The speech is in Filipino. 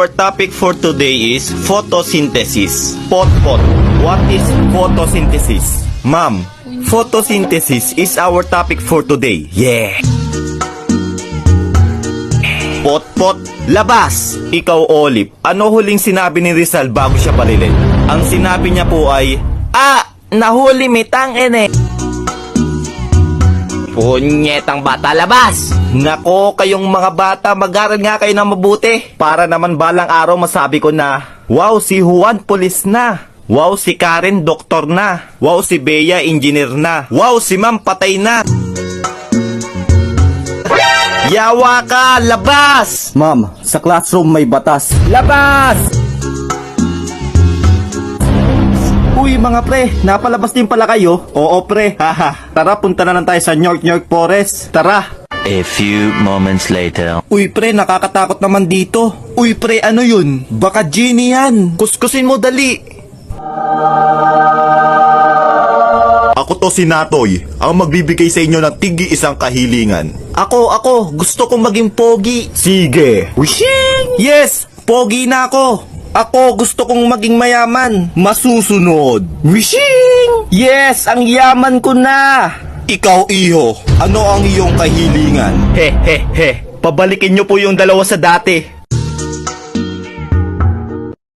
Our topic for today is photosynthesis. Pot pot. What is photosynthesis? Ma'am, photosynthesis is our topic for today. Yeah. Pot pot. Labas! Ikaw, Olive, ano huling sinabi ni Rizal bago siya barilin? Ang sinabi niya po ay, Ah! Nahuli mitang ene! Punyetang bata, labas! Nako, kayong mga bata, mag-aral nga kayo ng mabuti. Para naman balang araw masabi ko na, Wow, si Juan pulis na. Wow, si Karen doktor na. Wow, si Bea engineer na. Wow, si Ma'am patay na. Yawa ka, labas! Ma'am, sa classroom may batas. Labas! Uy mga pre, napalabas din pala kayo? Oo pre, haha. Tara, punta na lang tayo sa York York Forest. Tara! A few moments later. Uy pre, nakakatakot naman dito. Uy pre, ano yun? Baka genie yan. Kuskusin mo dali. Ako to si Natoy, ang magbibigay sa inyo ng tigi isang kahilingan. Ako, ako, gusto kong maging pogi. Sige! Wishing! Yes, pogi na ako. Ako, gusto kong maging mayaman. Masusunod. Wishing! Yes, ang yaman ko na. Ikaw, iho, ano ang iyong kahilingan? He, he, he. Pabalikin nyo po yung dalawa sa dati.